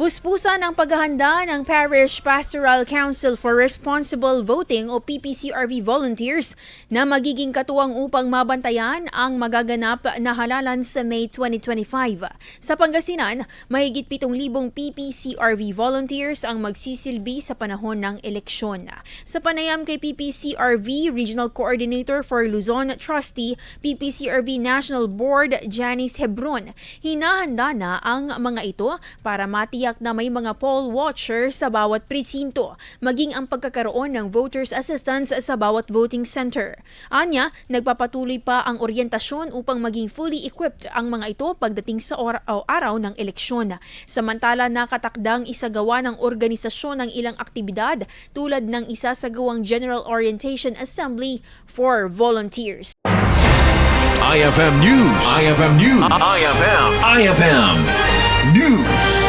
Puspusan ang paghahanda ng Parish Pastoral Council for Responsible Voting o PPCRV volunteers na magiging katuwang upang mabantayan ang magaganap na halalan sa May 2025. Sa Pangasinan, mahigit 7,000 PPCRV volunteers ang magsisilbi sa panahon ng eleksyon. Sa panayam kay PPCRV Regional Coordinator for Luzon Trustee, PPCRV National Board Janice Hebron, hinahanda na ang mga ito para matiyak na may mga poll watcher sa bawat presinto, maging ang pagkakaroon ng voters assistance sa bawat voting center. Anya, nagpapatuloy pa ang oryentasyon upang maging fully equipped ang mga ito pagdating sa or- o araw ng eleksyon. Samantala, nakatakdang isagawa ng organisasyon ng ilang aktibidad tulad ng isasagawang General Orientation Assembly for volunteers. IFM News. IFM News. IFM. IFM News.